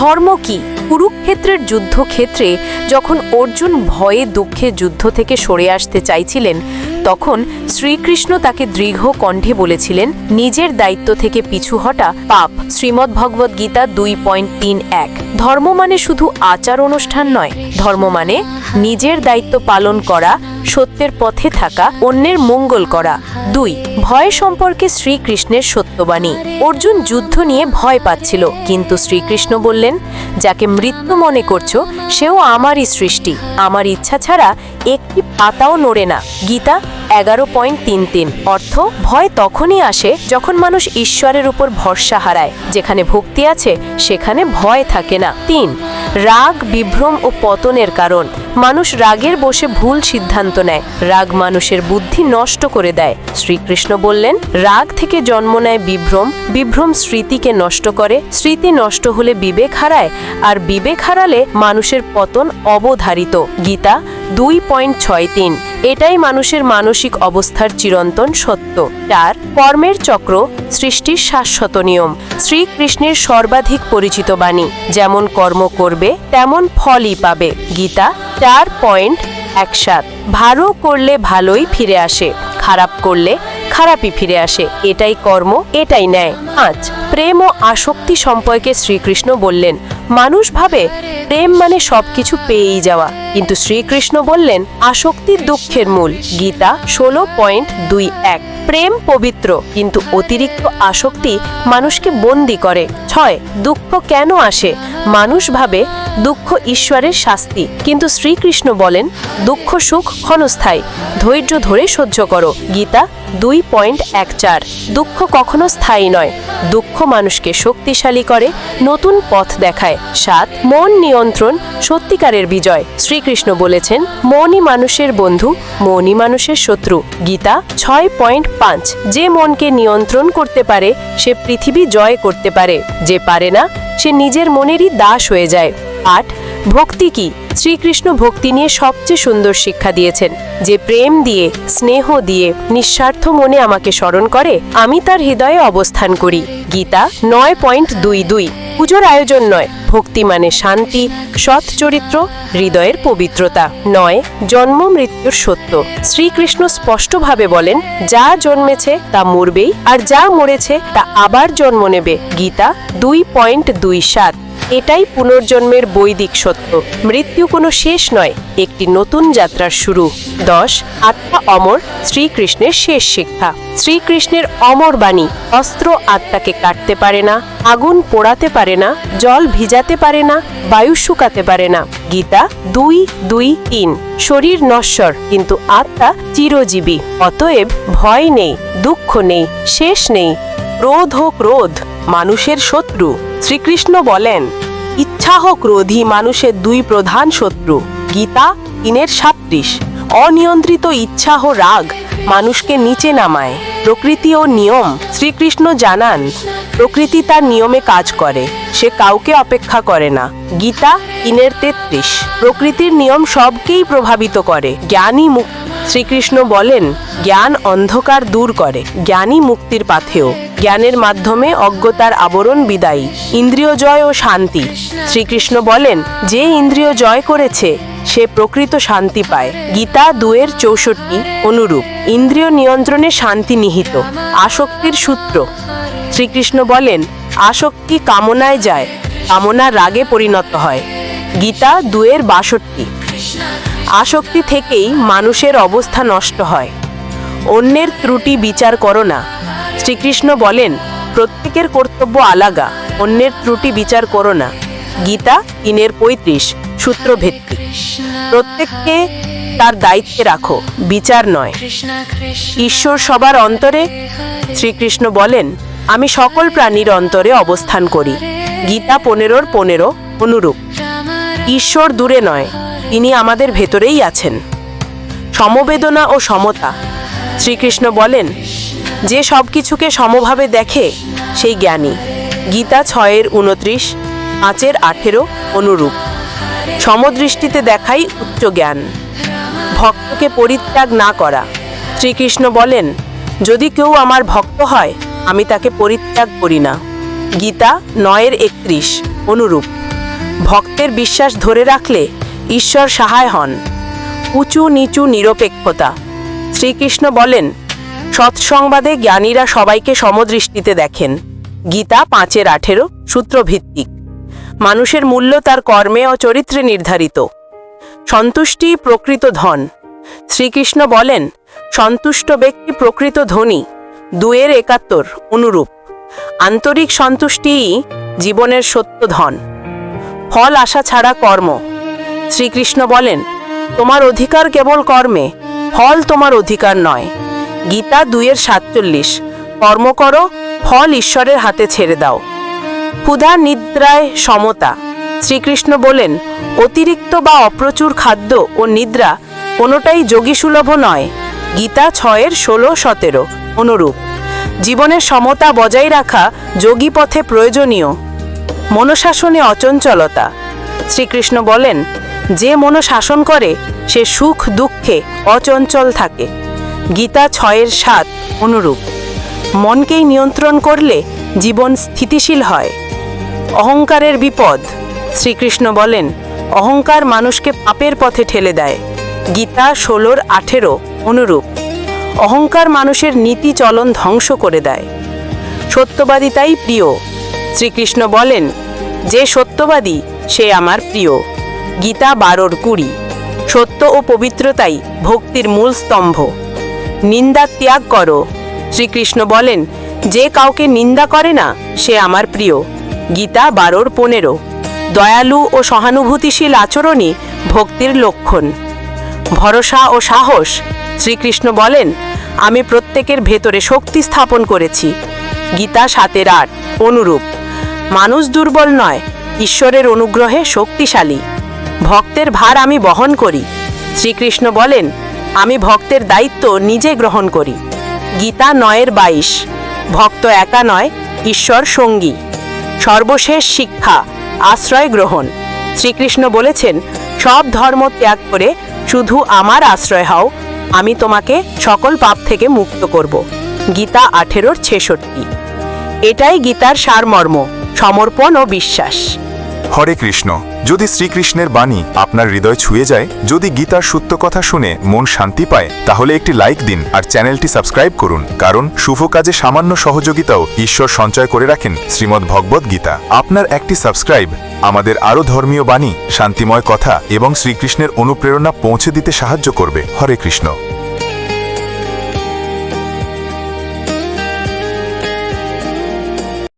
ধর্ম কি? কুরুক্ষেত্রের যুদ্ধক্ষেত্রে যখন অর্জুন ভয়ে দুঃখে যুদ্ধ থেকে সরে আসতে চাইছিলেন তখন শ্রীকৃষ্ণ তাকে দৃঢ় কণ্ঠে বলেছিলেন, নিজের দায়িত্ব থেকে পিছু হটা পাপ। শ্রীমদ্ ভগবদ্ গীতা দুই পয়েন্ট তিন এক। ধর্ম মানে শুধু আচার অনুষ্ঠান নয়, ধর্ম মানে নিজের দায়িত্ব পালন করা, সত্যের পথে থাকা, অন্যের মঙ্গল করা। দুই, ভয় সম্পর্কে শ্রীকৃষ্ণের সত্যবাণী। অর্জুন যুদ্ধ নিয়ে ভয় পাচ্ছিল, কিন্তু শ্রীকৃষ্ণ বললেন, যাকে মৃত্যু মনে করছ সেও আমারই সৃষ্টি। আমার ইচ্ছা ছাড়া একটি পাতাও নড়ে না। গীতা এগারো পয়েন্ট তিন তিন। অর্থ, ভয় তখনই আসে যখন মানুষ ঈশ্বরের উপর ভরসা হারায়। যেখানে ভক্তি আছে, সেখানে ভয় থাকে না। তিন, রাগ, বিভ্রম ও পতনের কারণ। মানুষ রাগের বসে ভুল সিদ্ধান্ত নেয়। রাগ মানুষের বুদ্ধি নষ্ট করে দেয়। শ্রীকৃষ্ণ বললেন, রাগ থেকে জন্ম নেয় বিভ্রম। বিভ্রম স্মৃতিকে নষ্ট করে। স্মৃতি নষ্ট হলে বিবেক হারায়। আর বিবেক হারালে মানুষের পতন অবধারিত। গীতা দুই পয়েন্ট ছয় তিন। এটাই মানুষের মানসিক অবস্থার চিরন্তন সত্য। চার কর্মের চক্র সৃষ্টির শাশ্বত নিয়ম। শ্রীকৃষ্ণের সর্বাধিক পরিচিত বাণী, যেমন কর্ম করবে, তেমন ফলই পাবে। গীতা চার পয়েন্ট এক সাত। ভালো করলে ভালোই ফিরে আসে, খারাপ করলে খারাপই ফিরে আসে, এটাই কর্ম, এটাই ন্যায়। পাঁচ প্রেম ও আসক্তি সম্পর্কে শ্রীকৃষ্ণ বললেন, মানুষ ভাবে প্রেম মানে সবকিছু পেয়েই যাওয়া, কিন্তু শ্রীকৃষ্ণ বললেন আসক্তি দুঃখের মূল, গীতা ষোলো পয়েন্ট দুই এক। প্রেম পবিত্র, কিন্তু অতিরিক্ত আসক্তি মানুষকে বন্দি করে। ছয়, দুঃখ কেন আসে? মানুষ ভাবে দুঃখ ঈশ্বরের শাস্তি। কিন্তু শ্রীকৃষ্ণ বলেন, দুঃখ সুখ ক্ষণস্থায়ী, ধৈর্য ধরে সহ্য করো। গীতা দুই পয়েন্ট এক চার। দুঃখ কখনো স্থায়ী নয়। দুঃখ মানুষকে শক্তিশালী করে, নতুন পথ দেখায়। সাত, মন নিয়ন্ত্রণ সত্যিকারের বিজয়। শ্রীকৃষ্ণ বলেছেন, মনই মানুষের বন্ধু, মনই মানুষের শত্রু। গীতা ছয় পয়েন্ট পাঁচ। যে মনকে নিয়ন্ত্রণ করতে পারে, সে পৃথিবী জয় করতে পারে। যে পারে না, সে নিজের মনেরই দাস হয়ে যায়। আট, ভক্তি কি? শ্রীকৃষ্ণ ভক্তি নিয়ে সবচেয়ে সুন্দর শিক্ষা দিয়েছেন। যে প্রেম দিয়ে, স্নেহ দিয়ে, নিঃস্বার্থ মনে আমাকে স্মরণ করে, আমি তার হৃদয়ে অবস্থান করি। গীতা নয় পয়েন্ট দুই দুই। পুজোর আয়োজন নয়, ভক্তি মানে শান্তি, সৎ চরিত্র, হৃদয়ের পবিত্রতা। নয়, জন্ম মৃত্যুর সত্য। শ্রীকৃষ্ণ স্পষ্টভাবে বলেন, যা জন্মেছে তা মরবেই, আর যা মরেছে তা আবার জন্ম নেবে। গীতা দুই পয়েন্ট দুই সাত। এটাই পুনর্জন্মের বৈদিক সত্য। মৃত্যু কোনো শেষ নয়, একটি নতুন যাত্রার শুরু। দশ, আত্মা অমর, শ্রীকৃষ্ণের শেষ শিক্ষা। শ্রীকৃষ্ণের অমর বাণী, অস্ত্র আত্মাকে কাটতে পারে না, আগুন পোড়াতে পারে না, জল ভিজাতে পারে না, বায়ু শুকাতে পারে না। গীতা দুই দুই, তিন। শরীর নশ্বর, কিন্তু আত্মা চিরজীবী। অতএব ভয় নেই, দুঃখ নেই, শেষ নেই। ক্রোধ ও ক্রোধ। মানুষের শত্রু। শ্রীকৃষ্ণ বলেন, ইচ্ছা ও ক্রোধই মানুষের দুই প্রধান শত্রু, গীতা তিনের সাত্রিশ অনিয়ন্ত্রিত ইচ্ছা ও রাগ মানুষকে নিচে নামায়। প্রকৃতি ও নিয়ম, শ্রীকৃষ্ণ জানান, প্রকৃতি তার নিয়মে কাজ করে, সে কাউকে অপেক্ষা করে না। গীতা তিনের তেত্রিশ। প্রকৃতির নিয়ম সবকেই প্রভাবিত করে। জ্ঞানী মুক্তি শ্রীকৃষ্ণ বলেন, জ্ঞান অন্ধকার দূর করে জ্ঞানী মুক্তির পাথেও জ্ঞানের মাধ্যমে অজ্ঞতার আবরণ বিদায়ী, ইন্দ্রিয় জয় ও শান্তি। শ্রীকৃষ্ণ বলেন, যে ইন্দ্রিয় জয় করেছে, সে প্রকৃত শান্তি পায়। গীতা দুয়ের চৌষট্টি অনুরূপ, ইন্দ্রিয় নিয়ন্ত্রণে শান্তি নিহিত, আসক্তির সূত্র। শ্রীকৃষ্ণ বলেন, আসক্তি কামনায় যায় কামনা রাগে পরিণত হয়। গীতা দুয়ের বাষট্টি। আসক্তি থেকেই মানুষের অবস্থা নষ্ট হয়। অন্যের ত্রুটি বিচার করো না। শ্রীকৃষ্ণ বলেন, প্রত্যেকের কর্তব্য আলাগা, অন্যের ত্রুটি বিচার করো না। গীতা তিনের পঁয়ত্রিশ সূত্রভিত্তিক প্রত্যেককে তার দায়িত্বে রাখো, বিচার নয়। ঈশ্বর সবার অন্তরে, শ্রীকৃষ্ণ বলেন, আমি সকল প্রাণীর অন্তরে অবস্থান করি। গীতা পনেরোর পনেরো অনুরূপ। ঈশ্বর দূরে নয় তিনি আমাদের ভেতরেই আছেন। সমবেদনা ও সমতা। শ্রীকৃষ্ণ বলেন, যে সব কিছুকে সমভাবে দেখে সেই জ্ঞানী। গীতা ছয়ের উনত্রিশ, পাঁচের আঠেরো অনুরূপ। সমদৃষ্টিতে দেখাই উচ্চ জ্ঞান। ভক্তকে পরিত্যাগ না করা। শ্রীকৃষ্ণ বলেন, যদি কেউ আমার ভক্ত হয়, আমি তাকে পরিত্যাগ করি না। গীতা নয়ের একত্রিশ অনুরূপ। ভক্তের বিশ্বাস ধরে রাখলে ঈশ্বর সহায় হন। উঁচু নিচু নিরপেক্ষতা। শ্রীকৃষ্ণ বলেন, সৎসংবাদে জ্ঞানীরা সবাইকে সমদৃষ্টিতে দেখেন। গীতা পাঁচের আঠেরো, সূত্রভিত্তিক। মানুষের মূল্য তার কর্মে ও চরিত্রে নির্ধারিত। সন্তুষ্টি প্রকৃত ধন। শ্রীকৃষ্ণ বলেন, সন্তুষ্ট ব্যক্তি প্রকৃত ধনী, দুয়ের একাত্তর, অনুরূপ। আন্তরিক সন্তুষ্টিই জীবনের সত্য ধন। ফল, আশা ছাড়া কর্ম। শ্রীকৃষ্ণ বলেন, তোমার অধিকার কেবল কর্মে, ফল তোমার অধিকার নয়। গীতা দুইয়ের সাতচল্লিশ, কর্ম করো, ফল ঈশ্বরের হাতে ছেড়ে দাও। ক্ষুধা নিদ্রায় সমতা, শ্রীকৃষ্ণ বলেন, অতিরিক্ত বা অপ্রচুর খাদ্য ও নিদ্রা কোনোটাই যোগীসুলভ নয়। গীতা ছয়ের ষোলো, সতেরো, অনুরূপ। জীবনের সমতা বজায় রাখা যোগী পথে প্রয়োজনীয়। মনশাসনে অচঞ্চলতা। শ্রীকৃষ্ণ বলেন যে মন শাসন করে, সে সুখ দুঃখে অচঞ্চল থাকে। গীতা ছয়ের সাত অনুরূপ। মনকেই নিয়ন্ত্রণ করলে জীবন স্থিতিশীল হয়। অহংকারের বিপদ, শ্রীকৃষ্ণ বলেন, অহংকার মানুষকে পাপের পথে ঠেলে দেয়। গীতা ষোলোর আঠেরো অনুরূপ। অহংকার মানুষের নীতি চলন ধ্বংস করে দেয়। সত্যবাদিতাই প্রিয়। শ্রীকৃষ্ণ বলেন, যে সত্যবাদী, সে আমার প্রিয়। গীতা বারোর কুড়ি। সত্য ও পবিত্রতাই ভক্তির মূল স্তম্ভ। নিন্দা ত্যাগ করো। শ্রীকৃষ্ণ বলেন, যে কাউকে নিন্দা করে না, সে আমার প্রিয়। গীতা বারোর পনেরো। দয়ালু ও সহানুভূতিশীল আচরণই ভক্তির লক্ষণ। ভরসা ও সাহস, শ্রীকৃষ্ণ বলেন, আমি প্রত্যেকের ভেতরে শক্তি স্থাপন করেছি। গীতা সাতের আট, অনুরূপ। মানুষ দুর্বল নয়, ঈশ্বরের অনুগ্রহে শক্তিশালী। ভক্তের ভার আমি বহন করি। শ্রীকৃষ্ণ বলেন, আমি ভক্তের দায়িত্ব নিজে গ্রহণ করি। গীতা নয়ের বাইশ। ভক্ত একা নয়, ঈশ্বর সঙ্গী। সর্বশেষ শিক্ষা, আশ্রয় গ্রহণ। শ্রীকৃষ্ণ বলেছেন, সব ধর্ম ত্যাগ করে শুধু আমার আশ্রয় হও, আমি তোমাকে সকল পাপ থেকে মুক্ত করব। গীতা আঠেরোর ছেষট্টি। এটাই গীতার সারমর্ম, সমর্পণ ও বিশ্বাস। হরে কৃষ্ণ। যদি শ্রীকৃষ্ণের বাণী আপনার হৃদয় ছুঁয়ে যায়, যদি গীতার সত্য কথা শুনে মন শান্তি পায়, তাহলে একটি লাইক দিন আর চ্যানেলটি সাবস্ক্রাইব করুন। কারণ শুভ কাজে সামান্য সহযোগিতাও ঈশ্বর সঞ্চয় করে রাখেন শ্রীমদ্ ভগবদ গীতা। আপনার একটি সাবস্ক্রাইব আমাদের আরও ধর্মীয় বাণী, শান্তিময় কথা এবং শ্রীকৃষ্ণের অনুপ্রেরণা পৌঁছে দিতে সাহায্য করবে। হরে কৃষ্ণ।